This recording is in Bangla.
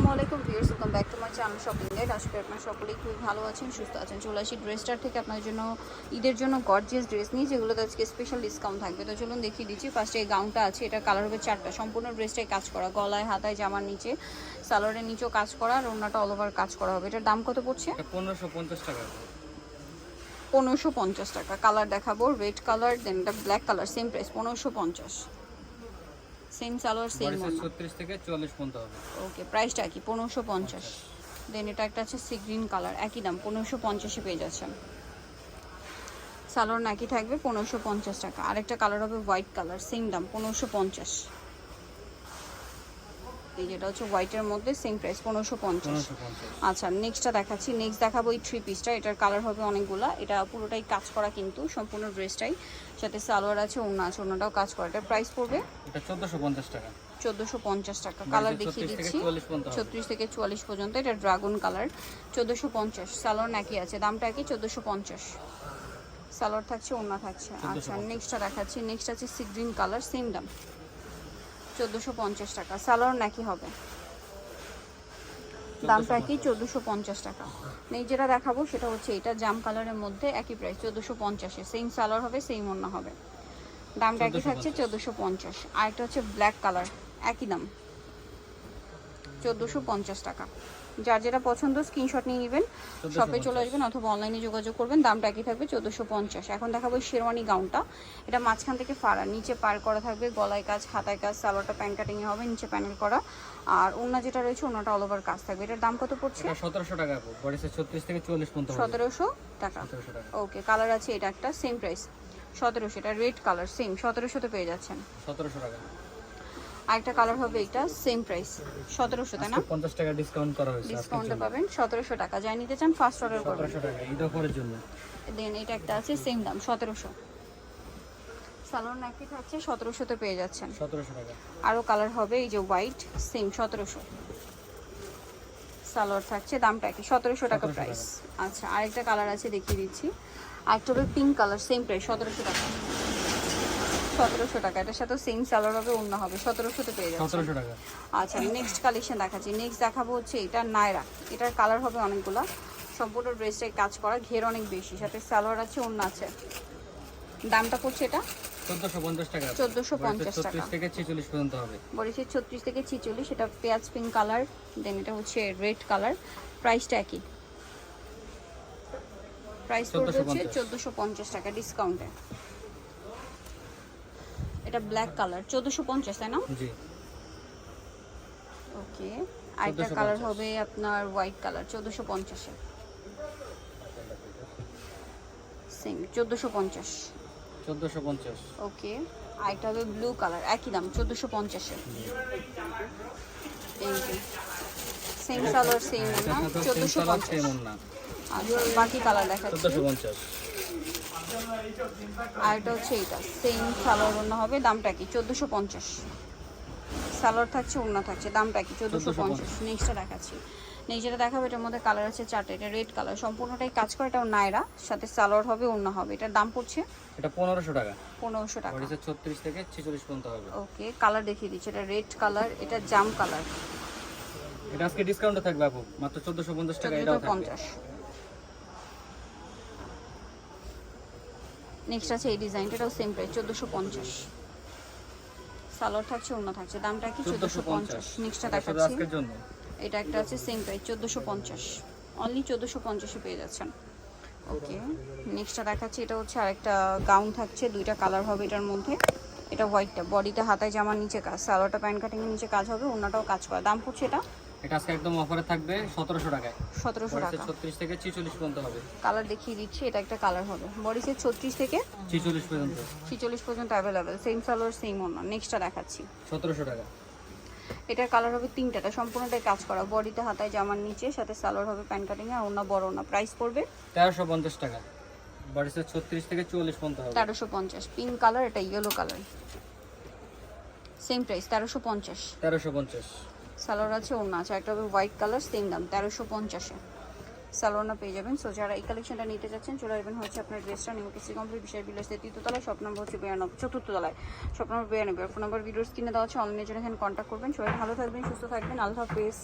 আসসালামু আলাইকুম viewers welcome back to my channel shopping guide আশা করি আপনারা সকলেই খুবই ভালো আছেন সুস্থ আছেন। চলে আসি ড্রেসটার থেকে আপনার জন্য ঈদের জন্য গর্জিয়াস ড্রেস নিয়ে যেগুলোতে আজকে স্পেশাল ডিসকাউন্ট থাকবে। তো চলুন দেখিয়ে দিচ্ছি ফার্স্টে এই গাউনটা আছে এটা কালার হবে চারটা। সম্পূর্ণ ড্রেসটাই কাজ করা গলায় হাতায় জামার নিচে সালোয়ারের নিচেও কাজ করা আর ওনাটা অল ওভার কাজ করা হবে। এটার দাম কত পড়ছে? পনেরোশো পঞ্চাশ টাকা। পনেরোশো পঞ্চাশ টাকা। কালার দেখাবো রেড কালার দেন এটা ব্ল্যাক কালার সেম প্রাইস পনেরোশো পঞ্চাশ। সেম সালোয়ার সেম ছত্রিশ থেকে চুয়াল্লিশ পর্যন্ত হবে। ওকে প্রাইসটা কি? পনেরোশো পঞ্চাশ। দেন এটা একটা আছে সি গ্রিন কালার একই দাম পনেরোশো পঞ্চাশে পেয়ে যাচ্ছেন। সালোয়ার নাকি থাকবে পনেরোশো পঞ্চাশ টাকা। আরেকটা কালার হবে হোয়াইট কালার সেম দাম পনেরোশো পঞ্চাশ। এই যেটা হচ্ছে হোয়াইটের মধ্যে সেম প্রাইস পনেরোশো পঞ্চাশ। আচ্ছা নেক্সটটা দেখাচ্ছি। নেক্সট দেখাবো এই থ্রি পিসটা এটার কালার হবে অনেকগুলা। এটা পুরোটাই কাজ করা কিন্তু সম্পূর্ণ ড্রেসটাই সাথে সালোয়ার আছে ওড়না আছে ওড়নাটাও কাজ করা। এটার প্রাইস পড়বে? এটা চোদ্দোশো পঞ্চাশ টাকা। চোদ্দোশো পঞ্চাশ টাকা। কালার দেখিয়ে দিচ্ছি। 44 পর্যন্ত হবে। ছত্রিশ থেকে চুয়াল্লিশ পর্যন্ত এটা ড্রাগন কালার চোদ্দোশো পঞ্চাশ। সালোয়ার নাকি আছে? দামটা কি? চোদ্দোশো পঞ্চাশ। সালোয়ার থাকছে ওড়না থাকছে। আচ্ছা নেক্সটটা দেখাচ্ছি। নেক্সট আছে সি গ্রিন কালার সেম দাম। চোদ্দোশো পঞ্চাশ টাকা। সালোয়ার নাকি হবে? দামটা কি? চোদ্দোশো পঞ্চাশ টাকা। নেই যেটা দেখাবো সেটা হচ্ছে এটা জাম কালারের মধ্যে একই প্রাইস চোদ্দোশো পঞ্চাশে। সেম সালোয়ার হবে সেম ওড়না হবে। দামটা একই থাকছে চোদ্দোশো পঞ্চাশ। আর একটা হচ্ছে ব্ল্যাক কালার একই দাম। চোদ্দোশো পঞ্চাশ টাকা। যার যেটা পছন্দ স্ক্রিনশট নিয়ে নেবেন শপে চলে আসবেন অথবা অনলাইনে যোগাযোগ করবেন দামটা একই থাকবে চোদ্দোশো পঞ্চাশ। এখন দেখাবো শেরওয়ানি গাউনটা এটা মাঝখান থেকে ফাড়া নিচে পার করা থাকবে গলায় কাজ হাতায় কাজ সালোয়ারটা প্যান কাটিংয়ে হবে নিচে প্যানেল করা। আর ওনা যেটা রয়েছে ওনাটা অল ওভার কাজ থাকবে। এটার দাম কত পড়ছে? সতেরোশো টাকা ছত্রিশ থেকে চুয়াল্লিশ পর্যন্ত সতেরোশো টাকা। সতেরোশো টাকা। ওকে কালার আছে এটা একটা সেম প্রাইস সতেরোশো এটা রেড কালার সেম সতেরোশোতে পেয়ে যাচ্ছেন। সতেরোশো টাকা। আরেকটা কালার হবে এটা সেম প্রাইস সতেরোশো তাই না? পঞ্চাশ টাকা ডিসকাউন্ট করা হয়েছে ডিসকাউন্টে পাবেন সতেরোশো টাকা। যাই নিতে চান ফার্স্ট অর্ডার করবেন। টাকা ঈদ অফারের জন্য। দেন এটা একটা আছে সেম দাম সতেরোশো। সালোয়ার নাকি থাকছে সতেরোশোতে পেয়ে যাচ্ছেন। সতেরোশো টাকা। আরও কালার হবে এই যে হোয়াইট সেম সতেরোশো। সালোয়ার থাকছে দামটা কি সতেরোশো টাকা প্রাইস আচ্ছা আরেকটা কালার আছে দেখিয়ে দিচ্ছি। আরেকটা হবে পিঙ্ক কালার সেম প্রাইস সতেরোশো টাকা। সতেরোশো টাকা। এটার সাথে সেম সালোয়ার হবে অন্য হবে। সতেরোশোতে পেয়ে যাচ্ছে সতেরোশো টাকা। আচ্ছা নেক্সট কালেকশন দেখাচ্ছি। নেক্সট দেখাবো হচ্ছে এটা নায়রা। এটার কালার হবে অনেকগুলা। সম্পূর্ণ ড্রেসটাই কাজ করা ঘের অনেক বেশি। সাথে সালোয়ার আছে অন্য আছে। দামটা পড়ছে এটা? চোদ্দোশো পঞ্চাশ টাকা। 1450 টাকা। ছত্রিশ থেকে ছেচল্লিশ পর্যন্ত হবে। বলেছে ছত্রিশ থেকে ছিচল্লিশ। এটা পেঁয়াজ পিঙ্ক কালার দেন এটা হচ্ছে রেড কালার প্রাইসটা একই। প্রাইস পড়বে হচ্ছে 1450 চোদ্দোশো পঞ্চাশ টাকা ডিসকাউন্টে এটা ব্ল্যাক কালার চোদ্দোশো পঞ্চাশ তাই না? জি। ওকে আরেকটা কালার হবে আপনার হোয়াইট কালার চোদ্দোশো পঞ্চাশে সেম চোদ্দোশো পঞ্চাশ। চোদ্দোশো পঞ্চাশ। ওকে আরেকটা হবে ব্লু কালার একই দাম চোদ্দোশো পঞ্চাশে এই যে সেম কালার সেম না? চোদ্দোশো পঞ্চাশ। এমন না। আচ্ছা বাকি কালার দেখাচ্ছি। চোদ্দোশো পঞ্চাশ। আর এটা হচ্ছে এইটা সেম সালোয়ার ওড়না হবে দামটা কি চোদ্দোশো পঞ্চাশ। সালোয়ার থাকছে ওড়না থাকছে দামটা কি চোদ্দোশো পঞ্চাশ। নেক্সটটা দেখাচ্ছি। নেক্সট যেটা দেখাবো এটার মধ্যে কালার আছে চারটে এটা রেড কালার সম্পূর্ণটাই কাজ করে এটাও নায়রা সাথে সালোয়ার হবে ওড়না হবে। এটার দাম পড়ছে? এটা পনেরোশো টাকা। পনেরোশো টাকা। ছত্রিশ থেকে ছেচল্লিশ পর্যন্ত হবে। ওকে কালার দেখিয়ে দিচ্ছি এটা রেড কালার এটা জাম কালার এটা আজকে ডিসকাউন্টে থাকবে আপু মাত্র চোদ্দোশো পঞ্চাশ টাকা এটাও থাকবে। নেক্সট আছে এই ডিজাইনটা এটাও সেম প্রাইস চোদ্দোশো পঞ্চাশ। সালোয়ার থাকছে অন্য থাকছে। দামটা কি? চোদ্দোশো পঞ্চাশ। নেক্সটটা দেখাচ্ছি। আজকের জন্য? এটা একটা আছে সেম প্রাইস চোদ্দোশো পঞ্চাশ। অনলি চোদ্দোশো পঞ্চাশে পেয়ে যাচ্ছেন। ওকে নেক্সটটা দেখাচ্ছি। এটা হচ্ছে আরেকটা গাউন থাকছে দুইটা কালার হবে এটার মধ্যে। এটা হোয়াইটটা বডিতে হাতায় জামার নিচে কাজ। সালোয়ারটা প্যান্ট কাটিংয়ের নিচে কাজ হবে অন্যটাও কাজ করা। দাম পড়ছে এটা এটা আজকে একদম অফারে থাকবে সতেরোশো টাকায়। সতেরোশো বয়সের টাকা। ছত্রিশ থেকে ছেচল্লিশ পর্যন্ত হবে। কালার দেখিয়ে দিচ্ছি এটা একটা কালার হবে। বডিসের ছত্রিশ থেকে ছেচল্লিশ পর্যন্ত। ছিচল্লিশ পর্যন্ত অ্যাভেলেবেল সেম সালোয়ার সেম অন্য নেক্সটটা দেখাচ্ছি। সতেরোশো টাকা। এটার কালার হবে তিনটাটা সম্পূর্ণটাই কাজ করা। বডিতে হাতায় জামার নিচে সাথে সালোয়ার হবে প্যান্ট কাটিং আর অন্য বড় না প্রাইস পড়বে? তেরোশো পঞ্চাশ টাকা। বয়সের ছত্রিশ থেকে চুয়াল্লিশ পর্যন্ত হবে। তেরোশো পঞ্চাশ। পিঙ্ক কালার এটা ইয়েলো কালার সেম প্রাইস তেরোশো পঞ্চাশ। তেরোশো পঞ্চাশ। সালোয়ার আছে অন্য আছে, একটা হবে হোয়াইট কালার সেম দাম, তেরোশো পঞ্চাশে। সালোয়ারনা পেয়ে যাবেন। সো যারা এই কালেকশনটা নিতে যাচ্ছেন, চলে আসবেন হচ্ছে আপনার ড্রেসটা নিউ কেসি কমপ্লিট বিশাল বিলাসে তৃতীয়তলায় শপ নম্বর হচ্ছে বিরানব্বই চতুর্থতলায় শপ নম্বর বিরানব্বই। ফোন নম্বর ভিডিওস কিনে দেওয়া হচ্ছে অনলাইনের জন্য এখানে কন্ট্যাক্ট করবেন। সবাই ভালো থাকবেন, সুস্থ থাকবেন, আল্লাহ হাফেজ।